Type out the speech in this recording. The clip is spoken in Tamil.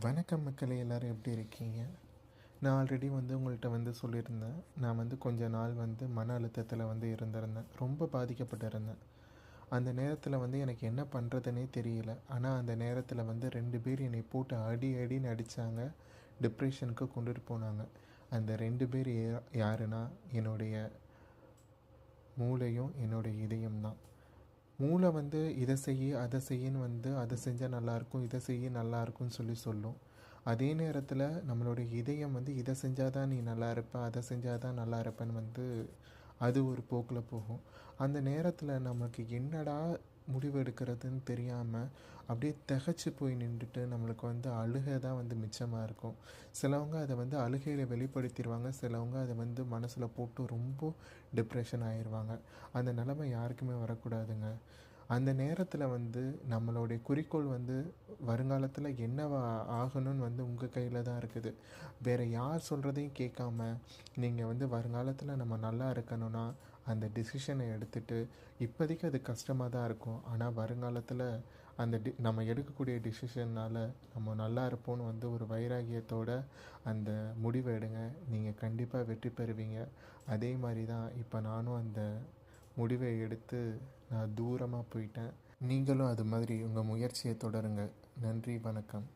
வணக்கம் மக்களே எல்லோரும் எப்படி இருக்கீங்க? நான் ஆல்ரெடி வந்து உங்கள்கிட்ட வந்து சொல்லியிருந்தேன். நான் வந்து கொஞ்ச நாள் வந்து மன அழுத்தத்தில் வந்து இருந்திருந்தேன். ரொம்ப பாதிக்கப்பட்டிருந்தேன். அந்த நேரத்தில் வந்து எனக்கு என்ன பண்ணுறதுனே தெரியல. ஆனால் அந்த நேரத்தில் வந்து ரெண்டு பேர் என்னை போட்டு அடி அடின்னு அடித்தாங்க டிப்ரெஷனுக்கு கொண்டுட்டு போனாங்க. அந்த ரெண்டு பேர் யா- யாருன்னா என்னுடைய மூளையும் என்னுடைய இதயம் தான் மூளை வந்து இதை செய்ய அதை செய்யன்னு வந்து அதை செஞ்சால் நல்லாயிருக்கும் இதை செய்ய நல்லாயிருக்கும்னு சொல்லி சொல்லும். அதே நேரத்தில் நம்மளுடைய இதயம் வந்து இதை செஞ்சால் தான் நீ நல்லா இருப்ப அதை செஞ்சால் தான் நல்லா இருப்பேன்னு வந்து அது ஒரு போக்கில் போகும். அந்த நேரத்தில் நமக்கு என்னடா முடிவு எடுக்கிறதுன்னு தெரியாமல் அப்படியே திகச்சு போய் நின்றுட்டு நம்மளுக்கு வந்து அழுகை தான் வந்து மிச்சமாக இருக்கும். சிலவங்க அதை வந்து அழுகையில் வெளிப்படுத்திடுவாங்க சிலவங்க அதை வந்து மனசில் போட்டு ரொம்ப டிப்ரெஷன் ஆயிடுவாங்க அந்த நிலமை யாருக்குமே வரக்கூடாதுங்க. அந்த நேரத்தில் வந்து நம்மளுடைய குறிக்கோள் வந்து வருங்காலத்தில் என்னவா ஆகணும்னு வந்து உங்கள் கையில் தான் இருக்குது. வேறு யார் சொல்கிறதையும் கேட்காம நீங்கள் வந்து வருங்காலத்தில் நம்ம நல்லா இருக்கணும்னா அந்த டிசிஷனை எடுத்துட்டு இப்போதைக்கு அது கஷ்டமாக தான் இருக்கும். ஆனால் வருங்காலத்தில் அந்த டி நம்ம எடுக்கக்கூடிய டிசிஷன்னால் நம்ம நல்லா இருப்போம்னு வந்து ஒரு வைராகியத்தோட அந்த முடிவை எடுங்க. நீங்கள் கண்டிப்பாக வெற்றி பெறுவீங்க. அதே மாதிரி தான் இப்போ நானும் அந்த முடிவை எடுத்து நான் தூரமாக போயிட்டேன். நீங்களும் அது மாதிரி உங்கள் முயற்சியை தொடருங்க. நன்றி வணக்கம்.